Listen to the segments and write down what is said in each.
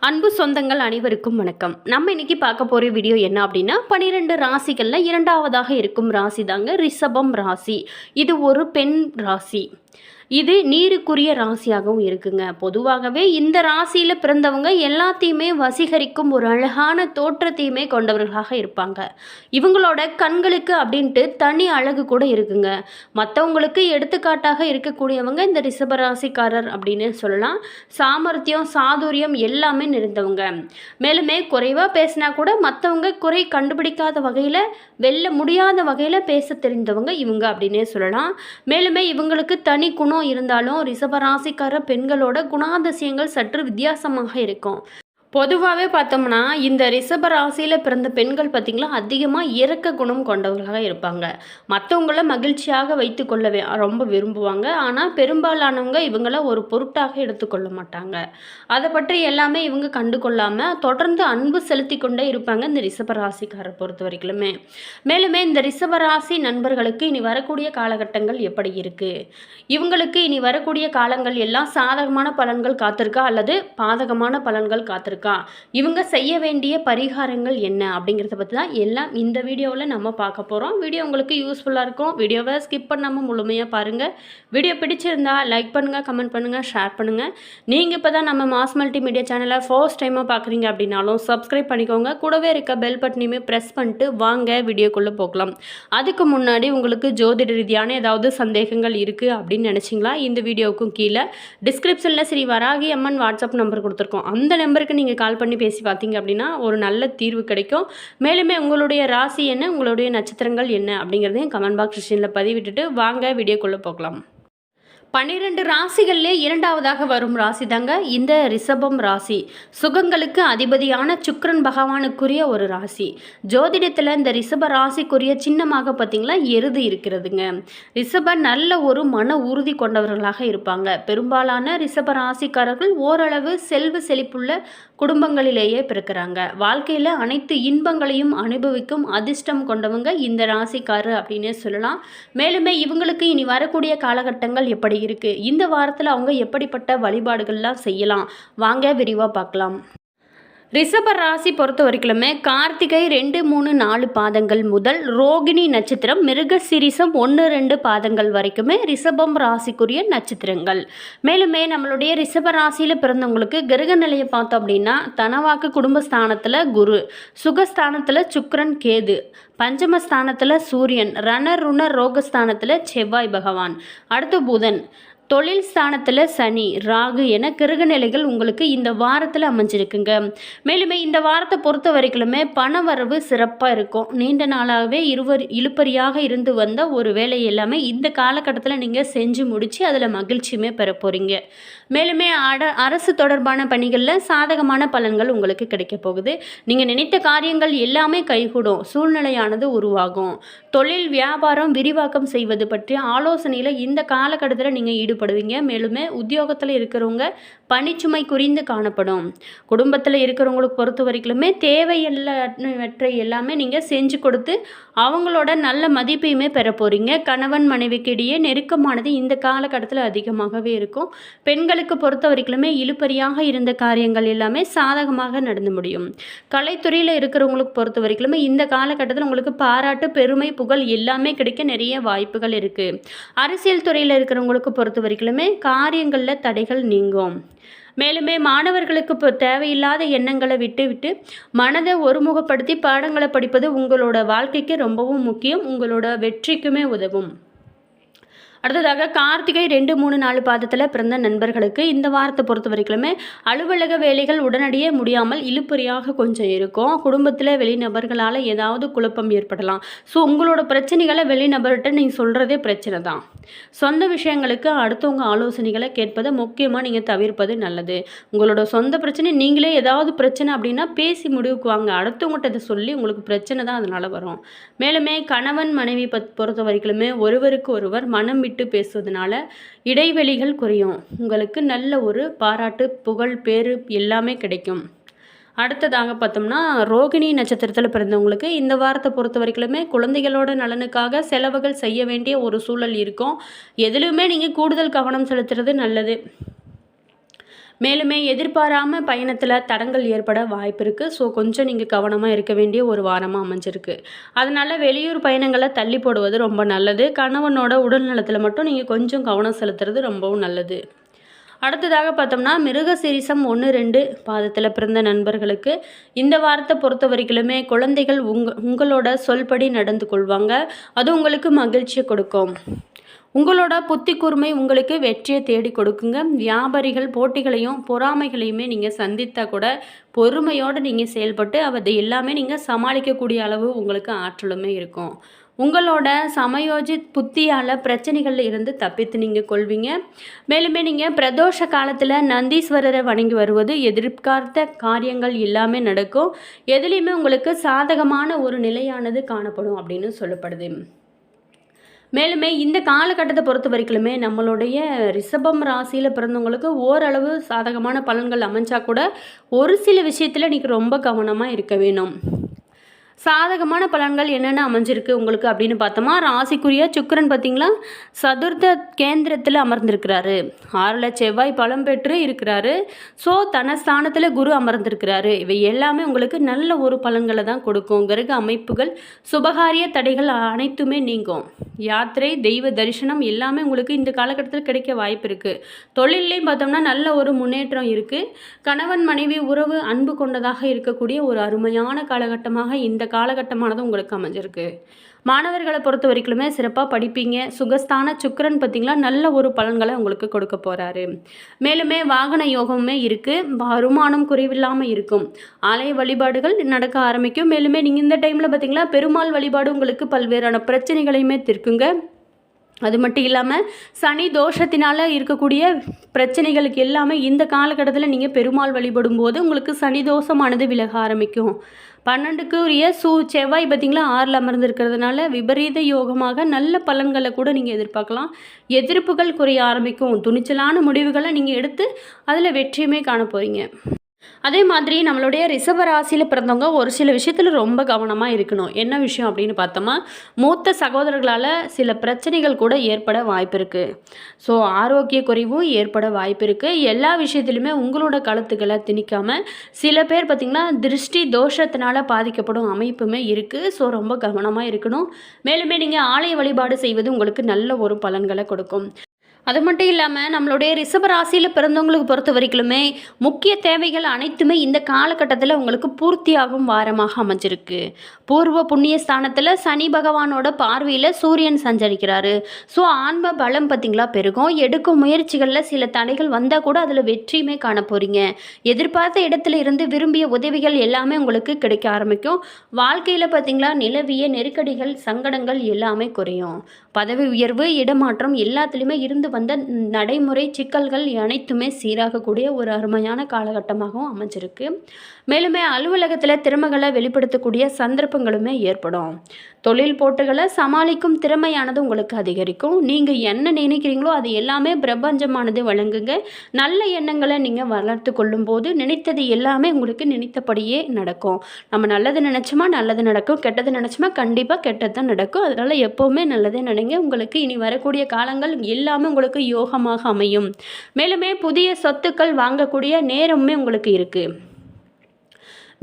அன்பு சொந்தங்கள் அனைவருக்கும் வணக்கம். நம்ம இன்னைக்கு பார்க்க போகிற வீடியோ என்ன அப்படின்னா பன்னிரெண்டு ராசிகளில் இரண்டாவதாக இருக்கும் ராசி தாங்க ரிஷபம் ராசி. இது ஒரு பெண் ராசி. இது நீருக்குரிய ராசியாகவும் இருக்குங்க. பொதுவாகவே இந்த ராசியில் பிறந்தவங்க எல்லாத்தையுமே வசீகரிக்கும் ஒரு அழகான தோற்றத்தையுமே கொண்டவர்களாக இருப்பாங்க. இவங்களோட கண்களுக்கு அப்படின்ட்டு தனி அழகு கூட இருக்குங்க. மற்றவங்களுக்கு எடுத்துக்காட்டாக இருக்கக்கூடியவங்க இந்த ரிஷப ராசிக்காரர் அப்படின்னு சொல்லலாம். சாமர்த்தியம் சாதுரியம் எல்லாமே நிறைந்தவங்க. மேலுமே குறைவாக பேசினா கூட மற்றவங்க குறை கண்டுபிடிக்காத வகையில் வெல்ல முடியாத வகையில் பேச தெரிந்தவங்க இவங்க அப்படின்னே சொல்லலாம். மேலுமே இவங்களுக்கு தனி குணம் இருந்தாலும் ரிஷபராசிக்கார பெண்களோட குணாதிசயங்கள் சற்று வித்தியாசமாக இருக்கும். பொதுவாகவே பார்த்தோம்னா இந்த ரிஷப ராசியில் பிறந்த பெண்கள் பார்த்திங்களா அதிகமாக இறக்க குணம் கொண்டவர்களாக இருப்பாங்க. மற்றவங்கள மகிழ்ச்சியாக வைத்து கொள்ளவே ரொம்ப விரும்புவாங்க. ஆனால் பெரும்பாலானவங்க இவங்கள ஒரு பொருட்டாக எடுத்துக்கொள்ள மாட்டாங்க. அதை பற்றி எல்லாமே இவங்க கண்டு கொள்ளாமல் தொடர்ந்து அன்பு செலுத்தி கொண்டே இருப்பாங்க இந்த ரிஷப ராசிக்காரர் பொறுத்த வரைக்குமே. மேலுமே இந்த ரிஷப ராசி நண்பர்களுக்கு இனி வரக்கூடிய காலகட்டங்கள் எப்படி இருக்குது இவங்களுக்கு இனி வரக்கூடிய காலங்கள் எல்லாம் சாதகமான பலன்கள் காத்திருக்கா? அல்லது பாதகமான பலன்கள் காத்திருக்கா? இவங்க செய்ய வேண்டிய பரிகாரங்கள் என்ன? அப்படிங்கிறத பற்றி தான் எல்லாம் இந்த வீடியோவில் நம்ம பார்க்க போகிறோம் வீடியோ உங்களுக்கு யூஸ்ஃபுல்லாக இருக்கும். வீடியோவை ஸ்கிப் பண்ணாமல் முழுமையாக பாருங்கள் வீடியோ பிடிச்சிருந்தா லைக் பண்ணுங்கள் கமெண்ட் பண்ணுங்கள் ஷேர் பண்ணுங்கள் நீங்கள் இப்போ தான் நம்ம மாஸ் மல்டி மீடியா சேனலை ஃபர்ஸ்ட் டைமாக பார்க்குறீங்க அப்படின்னாலும் சப்ஸ்கிரைப் பண்ணிக்கோங்க. கூடவே இருக்க பெல் பட்டனையுமே ப்ரெஸ் பண்ணிட்டு வாங்க வீடியோக்குள்ளே போகலாம். அதுக்கு முன்னாடி உங்களுக்கு ஜோதிட ரீதியான ஏதாவது சந்தேகங்கள் இருக்குது அப்படின்னு நினச்சிங்களா? இந்த வீடியோவுக்கும் கீழே டிஸ்கிரிப்ஷனில் ஸ்ரீ வராகி அம்மன் வாட்ஸ்அப் நம்பர் கொடுத்துருக்கோம். அந்த நம்பருக்கு நீங்கள் நீங்கள் கால் பண்ணி பேசி பார்த்தீங்க அப்படின்னா ஒரு நல்ல தீர்வு கிடைக்கும். மேலுமே உங்களுடைய ராசி என்ன? உங்களுடைய நட்சத்திரங்கள் என்ன? அப்படிங்கிறதையும் கமெண்ட் பாக்ஸ் செக்ஷனில் பதிவிட்டுட்டு வாங்க வீடியோக்குள்ளே போகலாம். பன்னிரெண்டு ராசிகள்லே இரண்டாவதாக வரும் ராசி தாங்க இந்த ரிஷபம் ராசி. சுகங்களுக்கு அதிபதியான சுக்ரன் பகவானுக்குரிய ஒரு ராசி. ஜோதிடத்தில் இந்த ரிஷப ராசிக்குரிய சின்னமாக பார்த்தீங்களா எருது இருக்கிறதுங்க. ரிஷப நல்ல ஒரு மன உறுதி கொண்டவர்களாக இருப்பாங்க. பெரும்பாலான ரிஷப ராசிக்காரர்கள் ஓரளவு செல்வ செழிப்புள்ள குடும்பங்களிலேயே பிறக்கிறாங்க. வாழ்க்கையில் அனைத்து இன்பங்களையும் அனுபவிக்கும் அதிர்ஷ்டம் கொண்டவங்க இந்த ராசிக்காரர் அப்படின்னே சொல்லலாம். மேலுமே இவங்களுக்கு இனி வரக்கூடிய காலகட்டங்கள் எப்படி இருக்கு. இந்த வாரத்தில் அவங்க எப்படிப்பட்ட வழிபாடுகள்லாம் செய்யலாம்? வாங்க விரிவாக பார்க்கலாம். ரிஷப ராசி பொறுத்த வரைக்குமே கார்த்திகை ரெண்டு மூணு நாலு பாதங்கள் முதல் ரோகிணி நட்சத்திரம் மிருக சிரிசம் ஒன்று ரெண்டு பாதங்கள் வரைக்குமே ரிஷபம் ராசிக்குரிய நட்சத்திரங்கள். மேலுமே நம்மளுடைய ரிஷப ராசியில் பிறந்தவங்களுக்கு கிரக நிலையை பார்த்தோம் அப்படின்னா தனவாக்கு குடும்பஸ்தானத்தில் குரு சுகஸ்தானத்தில் சுக்கரன் கேது பஞ்சமஸ்தானத்தில் சூரியன் ரண ருண ரோகஸ்தானத்தில் செவ்வாய் பகவான். அடுத்து புதன். தொழில் ஸ்தானத்தில் சனி ராகு என கிரக நிலைகள் உங்களுக்கு இந்த வாரத்தில் அமைஞ்சிருக்குங்க. மேலுமே இந்த வாரத்தை பொறுத்த வரைக்குமே பண வரவு சிறப்பாக இருக்கும். நீண்ட நாளாகவே இருவர் இழுப்பறியாக இருந்து வந்த ஒரு வேலை எல்லாமே இந்த காலகட்டத்தில் நீங்கள் செஞ்சு முடித்து அதில் மகிழ்ச்சியுமே பெற போகிறீங்க மேலுமே அட அரசு தொடர்பான பணிகளில் சாதகமான பலன்கள் உங்களுக்கு கிடைக்க போகுது. நீங்கள் நினைத்த காரியங்கள் எல்லாமே கைகூடும். சூழ்நிலையானது உருவாகும். தொழில் வியாபாரம் விரிவாக்கம் செய்வது பற்றி ஆலோசனையில் இந்த காலகட்டத்தில் நீங்கள் ஈடுபடுவீங்க மேலுமே உத்தியோகத்தில் இருக்கிறவங்க பணிச்சுமை குறிந்து காணப்படும். குடும்பத்தில் இருக்கிறவங்களுக்கு பொறுத்த வரைக்குமே தேவையில்லவற்றை எல்லாமே நீங்கள் செஞ்சு கொடுத்து அவங்களோட நல்ல மதிப்பையுமே பெற போகிறீங்க கணவன் மனைவிக்கு இடையே நெருக்கமானது இந்த காலகட்டத்தில் அதிகமாகவே இருக்கும். பெண்களுக்கு பொறுத்த வரைக்குமே இழுபறியாக இருந்த காரியங்கள் எல்லாமே சாதகமாக நடந்து முடியும். கலைத்துறையில் இருக்கிறவங்களுக்கு பொறுத்த வரைக்குமே இந்த காலகட்டத்தில் உங்களுக்கு பாராட்டு பெருமை புகழ் எல்லாமே கிடைக்க நிறைய வாய்ப்புகள் இருக்குது அரசியல் துறையில் இருக்கிறவங்களுக்கு பொறுத்த வரைக்குமே காரியங்களில் தடைகள் நீங்கும். மேலுமே மாணவர்களுக்கு இப்போ தேவையில்லாத எண்ணங்களை விட்டு விட்டு மனதை ஒருமுகப்படுத்தி பாடங்களை படிப்பது உங்களோட வாழ்க்கைக்கு ரொம்பவும் முக்கியம். உங்களோட வெற்றிக்குமே உதவும். அடுத்ததாக கார்த்திகை ரெண்டு மூணு நாலு பாதத்தில் பிறந்த நண்பர்களுக்கு இந்த வாரத்தை பொறுத்த வரைக்குமே அலுவலக வேலைகள் உடனடியே முடியாமல் இழுப்பறியாக கொஞ்சம் இருக்கும். குடும்பத்தில் வெளிநபர்களால் ஏதாவது குழப்பம் ஏற்படலாம். ஸோ உங்களோட பிரச்சனைகளை வெளிநபர்கிட்ட நீங்கள் சொல்கிறதே பிரச்சனை தான். சொந்த விஷயங்களுக்கு அடுத்தவங்க ஆலோசனைகளை கேட்பதை முக்கியமாக நீங்கள் தவிர்ப்பது நல்லது. உங்களோட சொந்த பிரச்சனை நீங்களே ஏதாவது பிரச்சனை அப்படின்னா பேசி முடிவுக்கு வாங்க. அடுத்தவங்ககிட்ட இதை சொல்லி உங்களுக்கு பிரச்சனை தான் அதனால் வரும். மேலுமே கணவன் மனைவி பத் பொறுத்த வரைக்குமே ஒருவருக்கு ஒருவர் மனம் விட்டு பேசுவதனால இடைவெளிகள் குறையும். உங்களுக்கு நல்ல ஒரு பாராட்டு புகழ் பேர் எல்லாமே கிடைக்கும். அடுத்ததாக பார்த்தோம்னா ரோகிணி நட்சத்திரத்தில் பிறந்தவங்களுக்கு இந்த வாரத்தை பொறுத்த வரைக்குமே குழந்தைகளோட நலனுக்காக செலவுகள் செய்ய வேண்டிய ஒரு சூழல் இருக்கும். எதுலையுமே நீங்கள் கூடுதல் கவனம் செலுத்துறது நல்லது. மேலுமே எதிர்பாராமல் பயணத்தில் தடங்கள் ஏற்பட வாய்ப்பு இருக்குது ஸோ கொஞ்சம் நீங்கள் கவனமாக இருக்க வேண்டிய ஒரு வாரமாக அமைஞ்சிருக்கு. அதனால் வெளியூர் பயணங்களை தள்ளி போடுவது ரொம்ப நல்லது. கணவனோட உடல் நலத்தில் மட்டும் நீங்கள் கொஞ்சம் கவனம் செலுத்துறது ரொம்பவும் நல்லது. அடுத்ததாக பார்த்தோம்னா மிருக சீரிசம் ஒன்று ரெண்டு பாதத்தில் பிறந்த நண்பர்களுக்கு இந்த வாரத்தை பொறுத்த வரைக்குமே குழந்தைகள் உங்க உங்களோட சொல்படி நடந்து கொள்வாங்க. அது உங்களுக்கு மகிழ்ச்சியை கொடுக்கும். உங்களோட புத்தி கூர்மை உங்களுக்கு வெற்றியை தேடி கொடுக்குங்க. வியாபாரிகள் போட்டிகளையும் பொறாமைகளையுமே நீங்கள் சந்தித்தா கூட பொறுமையோடு நீங்கள் செயல்பட்டு அதை எல்லாமே நீங்கள் சமாளிக்கக்கூடிய அளவு உங்களுக்கு ஆற்றலுமே இருக்கும். உங்களோட சமயோஜித் புத்தியால் பிரச்சனைகளில் இருந்து தப்பித்து நீங்கள் கொள்வீங்க. மேலுமே நீங்கள் பிரதோஷ காலத்தில் நந்தீஸ்வரரை வணங்கி வருவது எதிர்பார்த்த காரியங்கள் எல்லாமே நடக்கும். எதுலேயுமே உங்களுக்கு சாதகமான ஒரு நிலையானது காணப்படும் அப்படின்னு சொல்லப்படுது. மேலுமே இந்த காலகட்டத்தை பொறுத்த வரைக்குமே நம்மளுடைய ரிஷபம் ராசியில் பிறந்தவங்களுக்கு ஓரளவு சாதகமான பலன்கள் அமைஞ்சா கூட ஒரு சில விஷயத்தில் இன்றைக்கி ரொம்ப கவனமாக இருக்க வேணும். சாதகமான பலன்கள் என்னென்ன அமைஞ்சிருக்கு உங்களுக்கு அப்படின்னு பார்த்தோமா? ராசிக்குரிய சுக்கரன் பார்த்தீங்களா? சதுர்த்த கேந்திரத்தில் அமர்ந்திருக்கிறாரு. ஆறில் செவ்வாய் பலம் பெற்று இருக்கிறாரு. ஸோ தனஸ்தானத்தில் குரு அமர்ந்திருக்கிறாரு. இவை எல்லாமே உங்களுக்கு நல்ல ஒரு பலன்களை தான் கொடுக்கும். கிரக அமைப்புகள் சுபகாரிய தடைகள் அனைத்துமே நீங்கும். யாத்திரை தெய்வ தரிசனம் எல்லாமே உங்களுக்கு இந்த காலகட்டத்தில் கிடைக்க வாய்ப்பு இருக்குது தொழிலையும் பார்த்தோம்னா நல்ல ஒரு முன்னேற்றம் இருக்குது கணவன் மனைவி உறவு அன்பு கொண்டதாக இருக்கக்கூடிய ஒரு அருமையான காலகட்டமாக இந்த காலகட்டமானது உங்களுக்கு அமைஞ்சிருக்கு. மாணவர்களை பொறுத்த வரைக்குமே சிறப்பாக படிப்பீங்க. சுகஸ்தான சுக்கரன் பார்த்திங்களா நல்ல ஒரு பலன்களை உங்களுக்கு கொடுக்க போகிறாரு மேலுமே வாகன யோகமுமே இருக்குது வருமானம் குறைவில்லாமல் இருக்கும். ஆலய வழிபாடுகள் நடக்க ஆரம்பிக்கும். மேலுமே நீங்கள் இந்த டைமில் பார்த்திங்களா பெருமாள் வழிபாடு உங்களுக்கு பல்வேறான பிரச்சனைகளையுமே தீர்க்குங்க. அது மட்டும் இல்லாமல் சனி தோஷத்தினால் இருக்கக்கூடிய பிரச்சனைகளுக்கு எல்லாமே இந்த காலகட்டத்தில் நீங்கள் பெருமாள் வழிபடும் போது உங்களுக்கு சனி தோஷமானது விலக ஆரம்பிக்கும். பன்னெண்டுக்கு உரிய சூ செவ்வாய் பார்த்திங்களா ஆறில் அமர்ந்திருக்கிறதுனால விபரீத யோகமாக நல்ல பலன்களை கூட நீங்கள் எதிர்பார்க்கலாம். எதிர்ப்புகள் குறைய ஆரம்பிக்கும். துணிச்சலான முடிவுகளை நீங்கள் எடுத்து அதில் வெற்றியுமே காண போகிறீங்க அதே மாதிரி நம்மளுடைய ரிசர்வ ராசியில் பிறந்தவங்க ஒரு சில விஷயத்தில் ரொம்ப கவனமாக இருக்கணும். என்ன விஷயம் அப்படின்னு பார்த்தோமா? மூத்த சகோதரர்களால் சில பிரச்சனைகள் கூட ஏற்பட வாய்ப்பு இருக்குது ஸோ ஆரோக்கிய குறைவும் ஏற்பட வாய்ப்பு இருக்குது எல்லா விஷயத்துலையுமே உங்களோட கழுத்துக்களை திணிக்காமல் சில பேர் பார்த்திங்கன்னா திருஷ்டி தோஷத்தினால பாதிக்கப்படும் அமைப்புமே இருக்குது ஸோ ரொம்ப கவனமாக இருக்கணும். மேலுமே நீங்கள் ஆலய வழிபாடு செய்வது உங்களுக்கு நல்ல ஒரு பலன்களை கொடுக்கும். அது மட்டும் இல்லாமல் நம்மளுடைய ரிஷப ராசியில் பிறந்தவங்களுக்கு பொறுத்த வரைக்குமே முக்கிய தேவைகள் அனைத்துமே இந்த காலகட்டத்தில் உங்களுக்கு பூர்த்தியாகும் வாரமாக அமைஞ்சிருக்கு. பூர்வ புண்ணிய ஸ்தானத்தில் சனி பகவானோட பார்வையில் சூரியன் சஞ்சரிக்கிறாரு. ஸோ ஆன்ம பலம் பார்த்திங்களா பெருகும். எடுக்கும் முயற்சிகளில் சில தடைகள் வந்தால் கூட அதில் வெற்றியுமே காண போகிறீங்க எதிர்பார்த்த இடத்துல இருந்து விரும்பிய உதவிகள் எல்லாமே உங்களுக்கு கிடைக்க ஆரம்பிக்கும். வாழ்க்கையில் பார்த்திங்களா நிலவிய நெருக்கடிகள் சங்கடங்கள் எல்லாமே குறையும். பதவி உயர்வு இடமாற்றம் எல்லாத்துலேயுமே இருந்து வந்த நடைமுறை சிக்கல்கள் அனைத்துமே சீராகக்கூடிய ஒரு அருமையான காலகட்டமாகவும் அமைஞ்சிருக்கு. மேலுமே அலுவலகத்தில் திறமைகளை வெளிப்படுத்தக்கூடிய சந்தர்ப்பங்களுமே ஏற்படும். தொழில் போட்டுகளை சமாளிக்கும் திறமையானது உங்களுக்கு அதிகரிக்கும். நீங்கள் என்ன நினைக்கிறீங்களோ அது எல்லாமே பிரபஞ்சமானது வழங்குங்க. நல்ல எண்ணங்களை நீங்கள் வளர்த்து கொள்ளும் போது நினைத்தது எல்லாமே உங்களுக்கு நினைத்தபடியே நடக்கும். நம்ம நல்லது நினச்சோமா நல்லது நடக்கும். கெட்டது நினச்சோமா கண்டிப்பாக கெட்டது தான் நடக்கும். அதனால் எப்போவுமே நல்லதே நினைங்க. உங்களுக்கு இனி வரக்கூடிய காலங்கள் எல்லாமே உங்களுக்கு யோகமாக அமையும். மேலுமே புதிய சொத்துக்கள் வாங்கக்கூடிய நேரமுமே உங்களுக்கு இருக்குது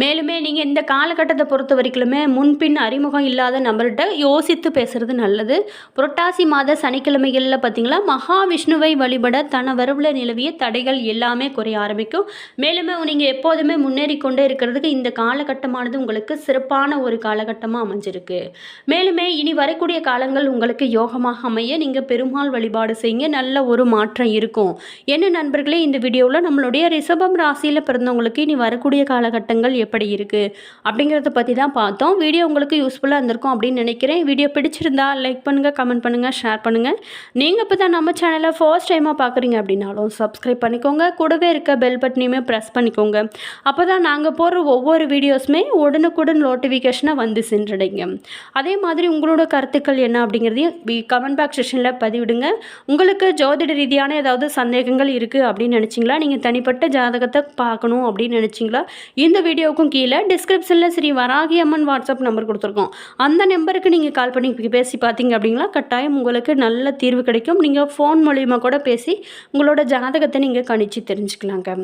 மேலுமே நீங்கள் இந்த காலகட்டத்தை பொறுத்த வரைக்குமே முன்பின் அறிமுகம் இல்லாத நபர்கிட்ட யோசித்து பேசுகிறது நல்லது. புரட்டாசி மாத சனிக்கிழமைகளில் பார்த்தீங்களா மகாவிஷ்ணுவை வழிபட தன வரவில் நிலவிய தடைகள் எல்லாமே குறைய ஆரம்பிக்கும். மேலுமே நீங்கள் எப்போதுமே முன்னேறி கொண்டே இருக்கிறதுக்கு இந்த காலகட்டமானது உங்களுக்கு சிறப்பான ஒரு காலகட்டமாக அமைஞ்சிருக்கு. மேலுமே இனி வரக்கூடிய காலங்கள் உங்களுக்கு யோகமாக அமைய நீங்கள் பெருமாள் வழிபாடு செய்யுங்க நல்ல ஒரு மாற்றம் இருக்கும். என்ன நண்பர்களே இந்த வீடியோவில் நம்மளுடைய ரிஷபம் ராசியில் பிறந்தவங்களுக்கு இனி வரக்கூடிய காலகட்டங்கள் எப்படி இருக்குது அப்படிங்கிறத பற்றி தான் பார்த்தோம். வீடியோ உங்களுக்கு யூஸ்ஃபுல்லாக இருந்திருக்கும் அப்படின்னு நினைக்கிறேன். வீடியோ பிடிச்சிருந்தா லைக் பண்ணுங்கள் கமெண்ட் பண்ணுங்கள் ஷேர் பண்ணுங்கள் நீங்கள் இப்போ தான் நம்ம சேனலை ஃபர்ஸ்ட் டைமாக பார்க்குறீங்க அப்படின்னாலும் சப்ஸ்கிரைப் பண்ணிக்கோங்க. கூடவே இருக்க பெல் பட்டனையுமே ப்ரெஸ் பண்ணிக்கோங்க. அப்போ தான் நாங்கள் போடுற ஒவ்வொரு வீடியோஸுமே உடனுக்குடன் நோட்டிஃபிகேஷனாக வந்து சென்றடைங்க. அதே மாதிரி உங்களோட கருத்துக்கள் என்ன அப்படிங்கிறதையும் கமெண்ட் பாக்ஸ் செஷனில் பதிவிடுங்க. உங்களுக்கு ஜோதிட ரீதியான ஏதாவது சந்தேகங்கள் இருக்குது அப்படின்னு நினச்சிங்களா? நீங்கள் தனிப்பட்ட ஜாதகத்தை பார்க்கணும் அப்படின்னு நினச்சிங்களா? இந்த வீடியோ வீடியோக்கும் கீழே டிஸ்கிரிப்ஷனில் ஸ்ரீ வராகி அம்மன் வாட்ஸ்அப் நம்பர் கொடுத்துருக்கோம். அந்த நம்பருக்கு நீங்கள் கால் பண்ணி பேசி பார்த்தீங்க அப்படிங்களா கட்டாயம் உங்களுக்கு நல்ல தீர்வு கிடைக்கும். நீங்கள் ஃபோன் மூலிமா கூட பேசி உங்களோட ஜாதகத்தை நீங்கள் கணிச்சு தெரிஞ்சுக்கலாங்க.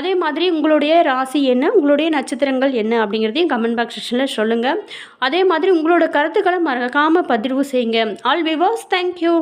அதே மாதிரி உங்களுடைய ராசி என்ன உங்களுடைய நட்சத்திரங்கள் என்ன அப்படிங்கிறதையும் கமெண்ட் பாக்ஸ் செக்ஷனில் சொல்லுங்கள் அதே மாதிரி உங்களோட கருத்துக்களை மறக்காமல் பதிவு செய்யுங்க. ஆல் விவாஸ் தேங்க்யூ